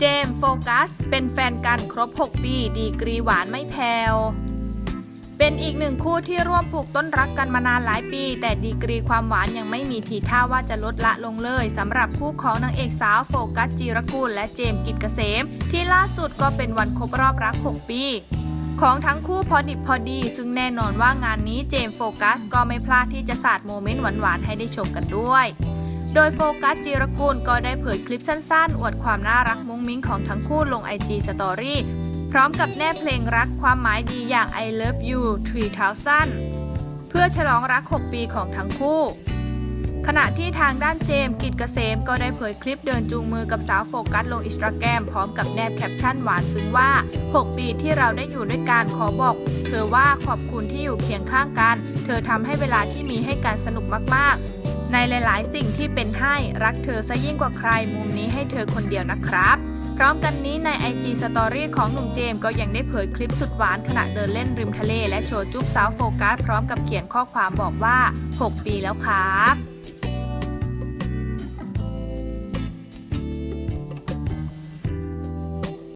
เจมส์โฟกัส เป็นแฟนกันครบ 6 ปี ดีกรีหวานไม่แผ่วเป็นอีกหนึ่งคู่ที่ร่วมผูกต้นรักกันมานานหลายปี แต่ดีกรีความหวานยังไม่มีทีท่าว่าจะลดละลงเลยสำหรับคู่ของนางเอกสาวโฟกัสจีรกุลและเจมส์กิจเกษม ที่ล่าสุดก็เป็นวันครบรอบรัก 6 ปี ของทั้งคู่พอดิบพอดี ซึ่งแน่นอนว่างานนี้เจมส์โฟกัสก็ไม่พลาดที่จะสาดโมเมนต์หวานๆให้ได้ชมกันด้วย โดยโฟกัสจีรกุลก็ได้เผยคลิปสั้นๆ อวดความน่ารักมุ้งมิ้งของทั้งคู่ลงไอจีสตอรี่พร้อมกับแนบเพลงรักความหมายดีอย่าง I Love You 3000 เพื่อฉลองรัก 6 ปีของทั้งคู่ ขณะที่ทางด้านเจมส์กิจเกษมก็ได้เผยคลิปเดินจูงมือกับสาวโฟกัสลงอินสตาแกรมพร้อมกับแนบแคปชั่นหวานซึ้งว่า 6 ปีที่เราได้อยู่ด้วยกันขอบอก เธอว่าขอบคุณที่อยู่เคียงข้างกัน เธอทำให้เวลาที่มีให้กันสนุกมากๆ ในหลายๆ สิ่งที่เป็นให้รักเธอซะยิ่งกว่าใครมุมนี้ให้เธอคนเดียวนะครับพร้อมกันนี้ใน IG Story ของหนุ่มเจมส์ก็ยังได้เผยคลิปสุดหวานขณะเดินเล่นริมทะเล และโชว์จุ๊บสาวโฟกัสพร้อมกับเขียนข้อความบอกว่า 6 ปีแล้วครับ